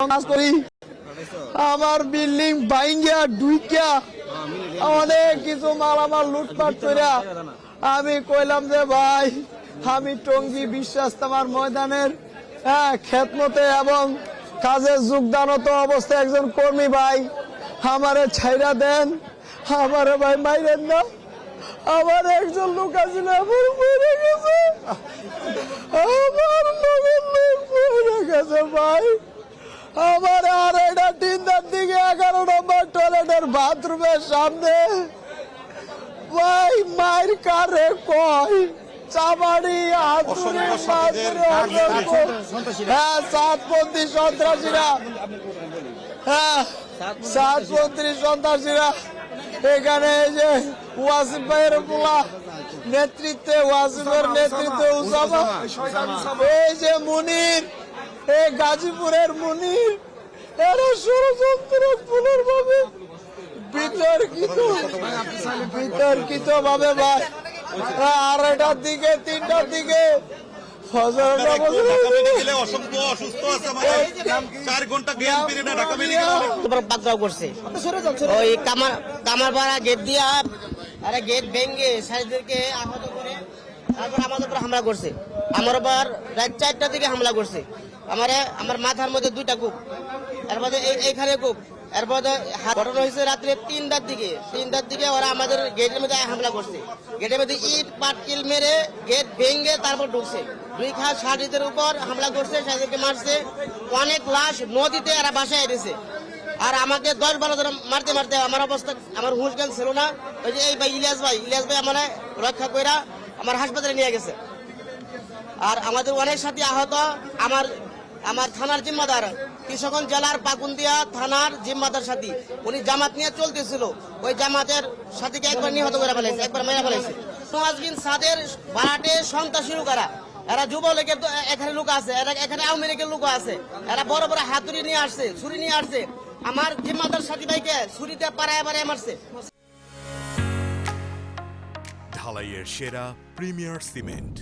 কাজ করি। আমার বিল্ডিং ভাঙ্গিয়া ডুইকিয়া অনেক কিছু লুটপাট করিয়া আমি কইলাম যে, ভাই, আমি টঙ্গি বিশ্বাস আমার ময়দানের হ্যাঁ খেতমতে এবং কাজে যোগদানত অবস্থায় একজন কর্মী, ভাই, আমারে ছাইরা দেন। আমারে, ভাই, মাইরেন না। আমার একজন লোক গেছে। আমার লোকের লোক মরে গেছে ভাই আমার আর এটা তিনটার দিকে এগারো নম্বর টয়লেটের বাথরুমের সামনে। ভাই মায়ের কারে কয় চাবাড়ি হাতুড়ি হ্যাঁ সাতপন্থী সন্ত্রাসীরা। হ্যাঁ সাতপন্থী সন্ত্রাসীরা। এখানে এই যে ওয়াসিফ ভাইয়ের পোলা নেতৃত্বে ওয়াসিফের নেতৃত্বে উসামা এই যে মুনির এই গাজীপুরের মুনির এরা ষড়যন্ত্র পুনর ভাবে বিতর্কিত বিতর্কিত ভাবে ভাই আড়াইটার দিকে তিনটার দিকে। তারপর ওই কামার গেট দিয়া আরে গেট ভেঙে সাইডদেরকে আহত করে তারপর আমাদের উপর হামলা করছে। আমার উপর রাত চারটা দিকে হামলা করছে। আমারে আমার মাথার মধ্যে দুইটা কূপ এরপর এই- এইখানে কূপ। এরপর ঘটনা হয়েছে রাত্রে তিনটার দিকে। তিনটার দিকে ওরা আমাদের গেটের মধ্যে হামলা করছে। গেটের মধ্যে ইট, পাটকিল মেরে গেট ভেঙে তারপর ঢুকছে। দুই খাস সারিদের উপর হামলা করছে সাইদেরকে মারছে। অনেক লাশ নদীতে এরা বাসায় এনেছে। আর আমাকে দশ বারো জন মারতে মারতে আমার অবস্থা, আমার হুঁশ জ্ঞান ছিল না। ওই যে এই ভাই ইলিয়াস ভাই ইলিয়াস ভাই আমার রক্ষা কইরা আমার হাসপাতালে নিয়ে গেছে। আর আমাদের অনেক সাথী আহত। আমার আমার থানার জিম্মাদার। কৃষকগঞ্জ জেলার পাকুন্দিয়া থানার জিম্মাদার সাথী। উনি জামাত নিয়ে চলতেছিল। ওই জামাতের সাথীকে একবার নিহত করে ফেলাইছে, একবার মেরে বিন সাদের ভাড়াটে সন্ত্রাসী লোকেরা, এরা যুবলীগের তো এখানে লোক আছে, এরা এখানে আওয়ামী লীগের লোক আছে। এরা বড় বড় হাতুড়ি নিয়ে আসছে, ছুরি নিয়ে আসছে। আমার জিম্মাদার সাথী ভাইকে ছুরিতে পাড়ায় পাড়ায় মারছে। ঢালাইয়ের সেরা প্রিমিয়ার সিমেন্ট।